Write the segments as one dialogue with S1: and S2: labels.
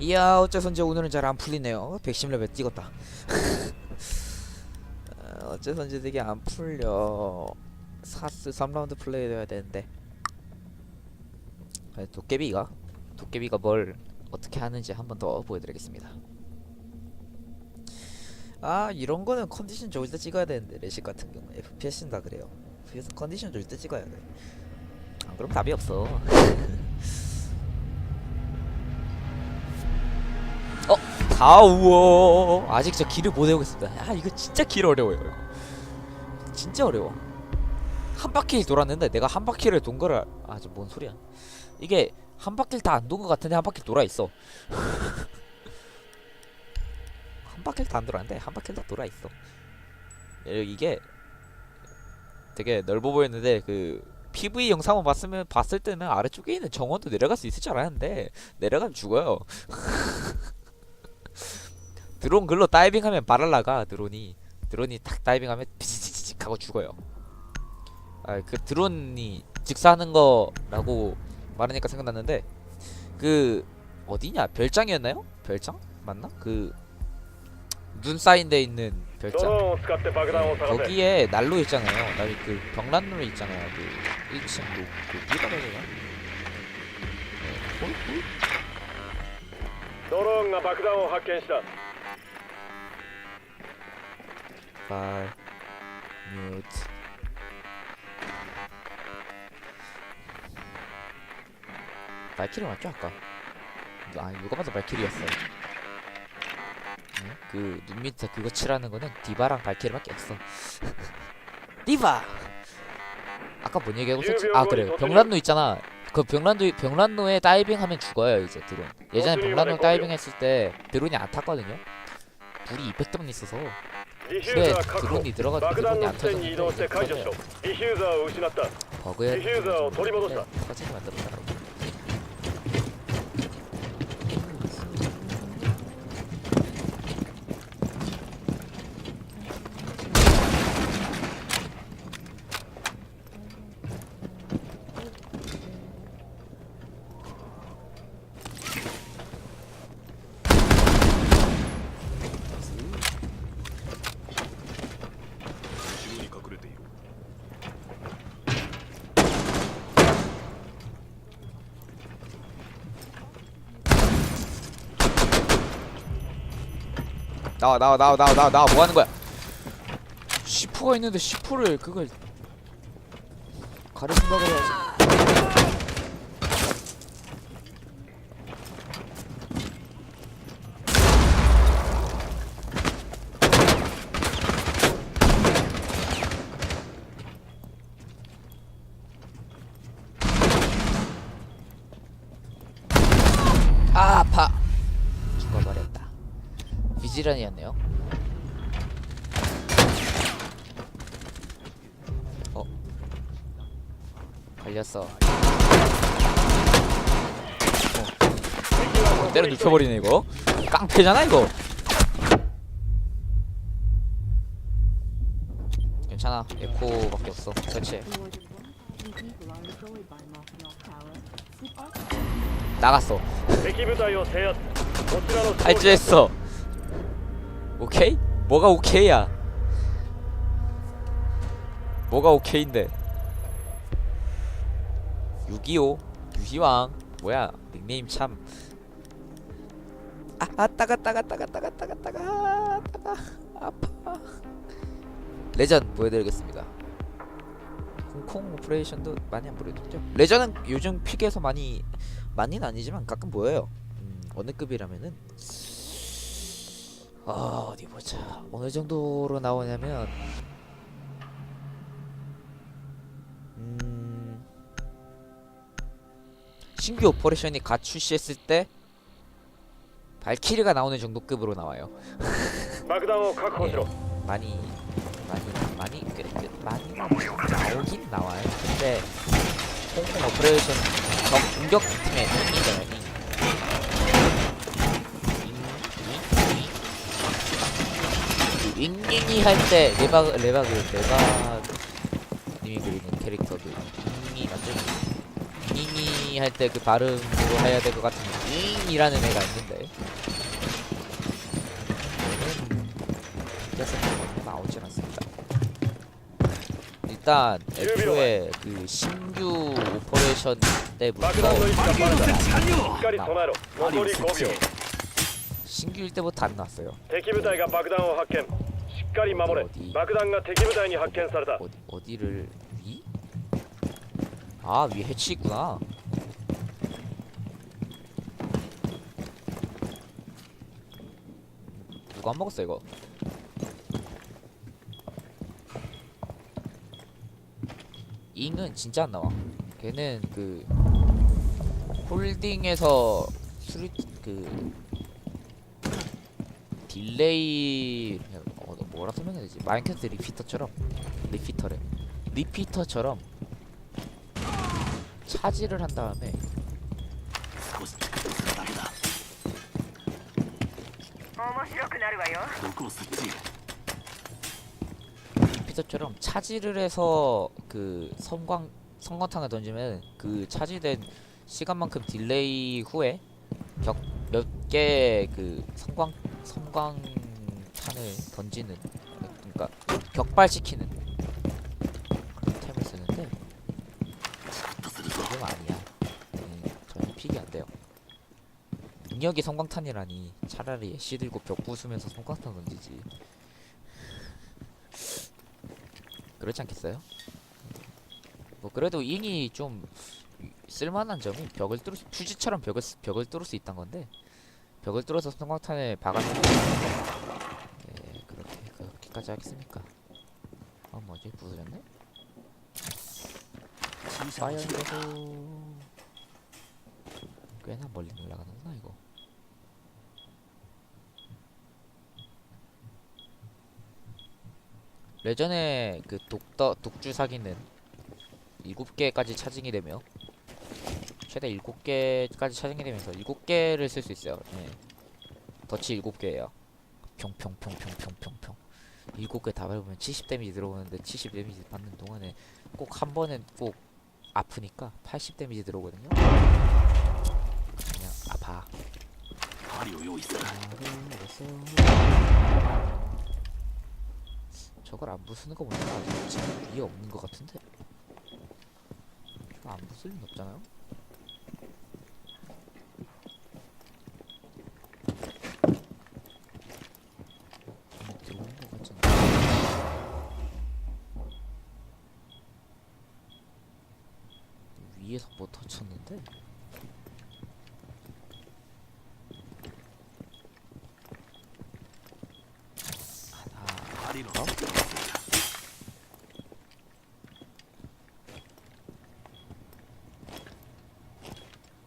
S1: 이야 어째선지 오늘은 잘 안 풀리네요. 110레벨 찍었다. 어, 어째선지 되게 안 풀려. 사스 3라운드 플레이 해야 되는데. 아, 도깨비가? 도깨비가 뭘 어떻게 하는지 한 번 더 보여드리겠습니다. 아 이런 거는 컨디션 좋을 때 찍어야 되는데 레식 같은 경우 FPS는 다 그래요. 그래서 컨디션 좋을 때 찍어야 돼안 그럼 답이 없어 다 우어. 아직 저 길을 못 외우겠습니다. 아 이거 진짜 길 어려워요 이거. 진짜 어려워. 한 바퀴 돌았는데 내가 한 바퀴를 돈 거를 아저 뭔 소리야. 이게 한 바퀴를 다 안 돈 것 같은데 한 바퀴 돌아 있어. 한 바퀴를 다 안 돌았는데 한 바퀴를 다 돌아 있어. 예, 이게 되게 넓어 보였는데 그 PV 영상만 봤으면 봤을 때는 아래쪽에 있는 정원도 내려갈 수 있을 줄 알았는데 내려가면 죽어요 드론 글로 다이빙하면 바랄라가 드론이 드론이 탁 다이빙하면 비지지직 하고 죽어요. 아 그 드론이 직사하는 거라고 말하니까 생각났는데 그 어디냐 별장이었나요? 별장 맞나? 그 눈 쌓인 데 있는
S2: ド
S1: 별장
S2: ローンを使って爆弾を探せ
S1: 거기에 난로 있잖아요. 난그 벽난로 있잖아요. 그 1층 그, 그 위에다가 해야 되나? 네, 홀? 홀?
S2: ドローンが爆弾を発見した
S1: file mute 발키리 맞죠 아까? 아 누가 봐도 발키리였어. 응? 그눈 밑에 그거 칠하는 거는 디바랑 발키리밖에 없어. 디바! 아까 뭔 얘기하고 있었지? 아 그래. 병란노 있잖아. 그 병란도 병란로에 다이빙하면 죽어요 이제 드론. 예전에 병란로 다이빙했을 때 드론이 안 탔거든요. 불이 200점 있어서. 근데 드론이 들어가도 드론이 안 터졌는데
S2: 이거
S1: 버그
S2: 야
S1: 터지면 안 됩니다 나와 나와 나와 나와 나와 나와 뭐 하는 거야? 시프가 있는데 시프를 그걸 생각을 해야지 아 아파 죽어버렸다 지지란이었네요. 어? 걸렸어. 어. 때려 눕혀버리네 이거. 깡패잖아 이거. 괜찮아. 에코밖에 없어. 설치. 나갔어.
S2: 아,
S1: 알지했어. 오케이? 뭐가 오케이야? 뭐가 오케이인데? 625 유희왕. 뭐야 닉네임 참. 아, 아 따가 따가 따가 따가 따가 따가 따가. 아파. 레전 보여드리겠습니다. 홍콩 오퍼레이션도 많이 안 보여드렸죠? 레전은 요즘 픽에서 많이 많이는 아니지만 가끔 보여요. 음, 어느 급이라면은 아 어디 보자. 어느 정도로 나오냐면 음, 신규 오퍼레이션이 갓 출시했을 때 발키리가 나오는 정도 급으로 나와요.
S2: 막다오 각호로. 예,
S1: 많이 많이 많이 그래 그 많이 나오긴 나와요. 근데 홍콩 오퍼레이션 전 공격팀의 팀이잖아요. 윙윙이 할 때 레바 레바 그 레바 님이 그리는 캐릭터 그 윙윙이 맞죠? 윙윙이 할 때 그 발음으로 해야 될 것 같은 잉이라는 애가 있는데 얘는 비켜서 나오질 않습니다. 일단 애초에 그 신규 오퍼레이션
S2: 爆
S1: 때부터
S2: 弾の位置がバレたし
S3: 完
S2: っかり備えろ残り5秒
S1: 신규일 때부터 안 나왔어요.
S2: 敵部隊が爆弾を発見し っかり守れ
S1: 어디?
S2: 爆弾が敵部隊に発見された
S1: 어디 어디를 위? 아 위에 해치 있구나. 누가 안 먹었어 이거? 잉은 진짜 안 나와. 걔는 그 홀딩에서 수리 그 딜레이 어, 뭐라 설명해야 되지? 마인크래프트 리피터처럼 리피터래 리피터처럼 차지를 한 다음에 리피터처럼 차지를 해서 그 성광 성광탄을 던지면 그 차지된 시간만큼 딜레이 후에 몇 개 그 성광 성광 탄을 던지는 그러니까 격발시키는 그런 템을 쓰는데 지금 아니야. 네, 저는 픽이 안 돼요. 능력이 성광탄이라니 차라리 애쉬 들고 벽 부수면서 성광탄 던지지. 그렇지 않겠어요? 뭐 그래도 인이 좀 쓸만한 점이 벽을 뚫을 수, 퓨지처럼 벽을 벽을 뚫을 수 있단 건데 벽을 뚫어서 성광탄을 박아서 언제까지 하겠습니까? 어 뭐지? 부서졌네? 파이어인데도 꽤나 멀리 올라가는구나 이거 레전에 그 독더 독주 사기는 7개까지 차징이 되며 최대 7개까지 차징이 되면서 7개를 쓸 수 있어요. 네. 더치 7개예요. 평평평평평평 7개 다 밟으면 70 데미지 들어오는데 70 데미지 받는 동안에 꼭 한 번은 꼭 아프니까 80 데미지 들어오거든요. 그냥 아파. 아, 네, 저걸 안 부수는 거 보니까 지금 위에 없는 거 같은데. 안 부술 리는 없잖아요.
S3: 針の
S1: 어?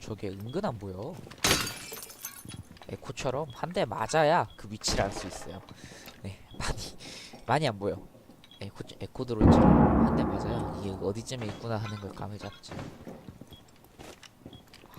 S1: 저게 은근 안 보여. 에코처럼 한 대 맞아야 그 위치를 알 수 있어요. 네, 많이 많이 안 보여. 에코 에코 드론처럼 한 대 맞아야 이게 어디쯤에 있구나 하는 걸 감을 잡지.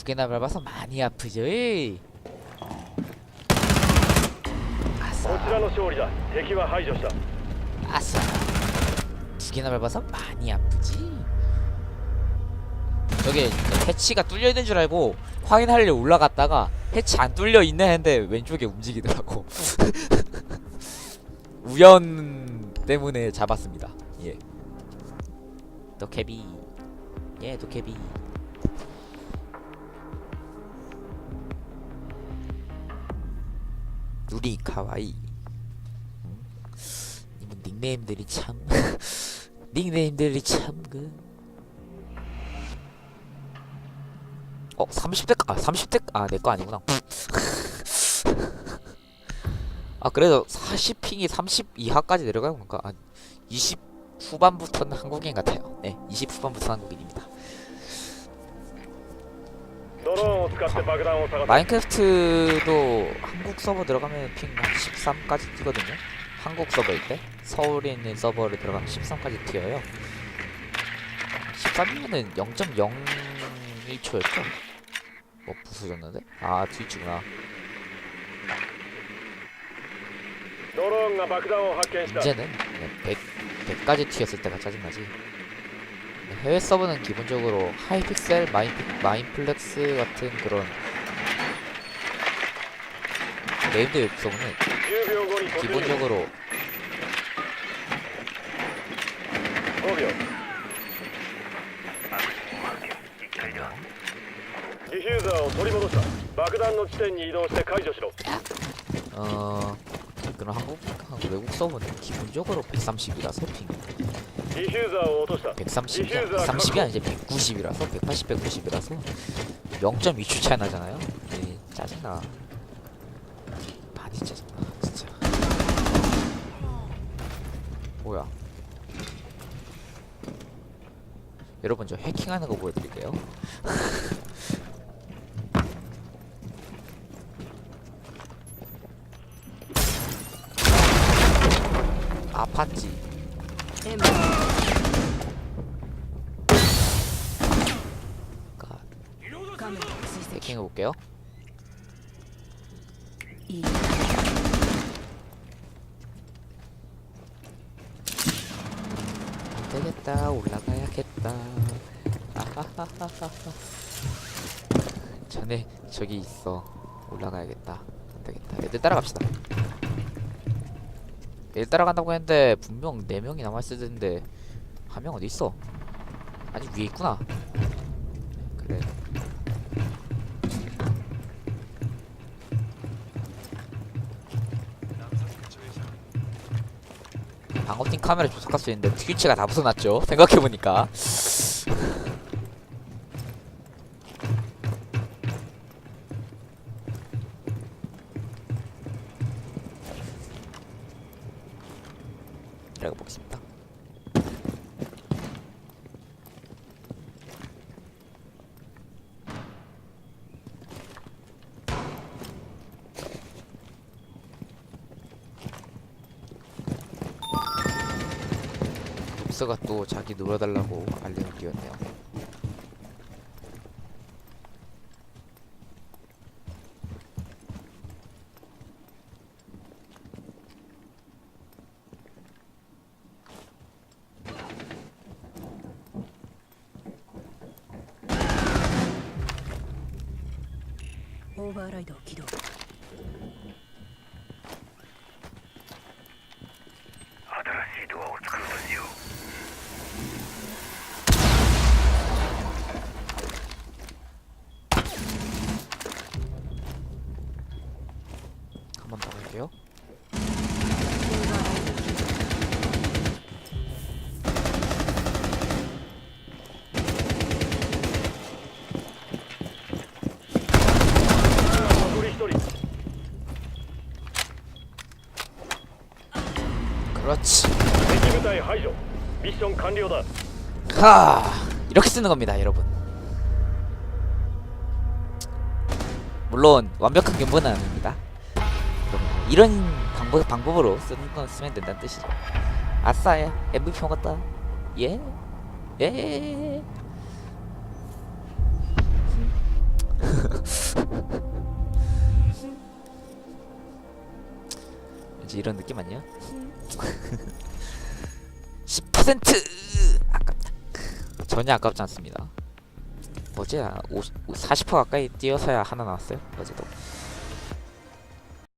S1: 두 개나 밟아서 많이 아프죠. 이.
S2: こちらの勝利だ敵は排除した
S1: 아싸. 두 개나 밟아서 많이 아프지. 저게 해치가 뚫려 있는 줄 알고 확인하려 올라갔다가 해치 안 뚫려 있네 했는데 왼쪽에 움직이더라고. 우연 때문에 잡았습니다. 예. 도케비. 예, 도케비. 누리 카와이. 음. 이분 닉네임들이 참 닉네임들이 참그 어 30대 아 30대 아내 거 아니구나 아 그래도 40핑이 30 이하까지 내려가는 건가 아, 20 후반부터는 한국인 같아요 네20 후반부터 한국인입니다 마인크래프트도 한국 서버 들어가면 핑 13까지 뛰거든요. 한국 서버일 때. 서울에 있는 서버를 들어가면 13까지 뛰어요. 13이면은 0.01초였죠? 뭐 부수셨는데? 아 뒤치구나. 이제는 100, 100까지 튀었을 때가 짜증나지. 해외 서버는 기본적으로 하이픽셀, 마인, 마인플렉스 같은 그런 네임드 웹 서버는 기본적으로 어... 그런 한국, 한국 외국 서버는 기본적으로 130이라 서핑. 130, 30이 아니제 190이라서 180, 190이라서 0.2초 차이 나잖아요. 네, 짜증나. 많이 짜증나, 진짜. 뭐야? 여러분 저 해킹하는 거 보여드릴게요. 아팠지. 해킹해 볼게요. 안 되겠다 올라가야겠다. 아하하하하. 전에 저기 있어 올라가야겠다. 안 되겠다. 애들 따라갑시다. 애들 따라간다고 했는데 분명 네 명이 남았을 텐데 한 명 어디 있어? 아직 위에 있구나. 방어팀 카메라 조작할 수 있는데 트위치가 다 벗어났죠. 생각해보니까. 럭스가 또 자기 놀아달라고 알림을 띄웠네요. 오버라이더
S2: 기동 완료다.
S1: 하 이렇게 쓰는 겁니다 여러분 물론 완벽한 경보는 아닙니다 이런 방법, 방법으로 쓰는 건 쓰면 된다는 뜻이죠 아싸 MVP 먹었다 예? 예? 이제 이런 느낌 아니야? 10% 아깝다. 전혀 아깝지 않습니다. 어제 50, 40% 가까이 뛰어서야 하나 나왔어요. 어제도.